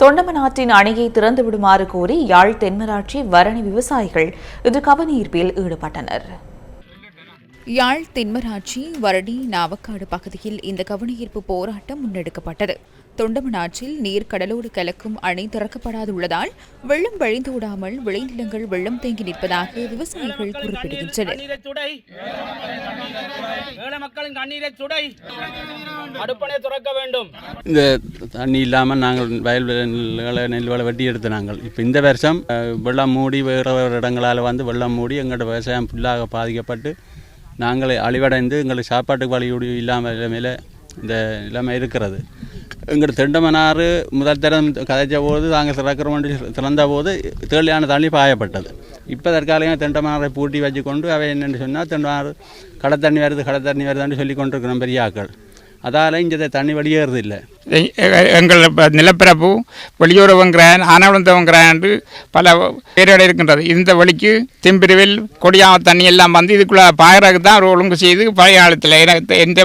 தொண்டமனாற்றின் அணையை திறந்து விடுமாறு கோரி யாழ் தென்மராட்சி வரணி விவசாயிகள் இன்று கவனீர்ப்பில் ஈடுபட்டனர். யாழ் தென்மராட்சி வரடி நாவக்காடு பகுதியில் இந்த கவனஈர்ப்பு போராட்டம் முன்னெடுக்கப்பட்டது. தொண்டமனாற்றில் நீர் கடலோடு கலக்கும் அணை திறக்கப்படாதுள்ளதால் வெள்ளம் வழிந்தோடாமல் விளைநிலங்கள் வெள்ளம் தேங்கி நிற்பதாக விவசாயிகள் குறிப்பிடுகின்றனர். ஏழை மக்களின் கண்ணீரை சுடை. அடுப்பனை துறக்க வேண்டும். இந்த தண்ணி இல்லாமல் நாங்கள் வயல் நெல்களை நெல்களை வெட்டி எடுத்து நாங்கள். இப்போ இந்த வருஷம் வெள்ளம் மூடி வேறு வேறு இடங்களால் வந்து வெள்ளம் மூடி எங்களோட விவசாயம் ஃபுல்லாக பாதிக்கப்பட்டு நாங்கள் அழிவடைந்து எங்களுக்கு சாப்பாட்டுக்கு வழியுடி இல்லாமல் நிலைமையில் இந்த நிலைமை இருக்கிறது. எங்கள் திண்டமனாறு முதல் தரம் கதைச்ச போது நாங்கள் திறக்கிற வண்டி திறந்த போது தேவையான தண்ணி பாயப்பட்டது. இப்போ தற்காலிகம் தெண்டமனாரை பூட்டி வச்சு கொண்டு அவை என்னென்னு சொன்னால் தெண்டமனாறு கடை தண்ணி வருது கடை தண்ணி வருதுன்னு சொல்லி கொண்டிருக்கிறோம் பெரிய ஆக்கள் அதால் இங்கே தண்ணி வெளியேறது இல்லை எங்கள் ப- நிலப்பரப்பு வெளியுறவுங்கிறான் ஆனவந்தவங்கிறான் பல பேரோடு இருக்கின்றது இந்த வழிக்கு தெம்பிரிவில் கொடியா தண்ணி எல்லாம் வந்து இதுக்குள்ளே பாயறதுக்கு தான் ஒரு ஒழுங்கு செய்து பழைய காலத்தில் எந்த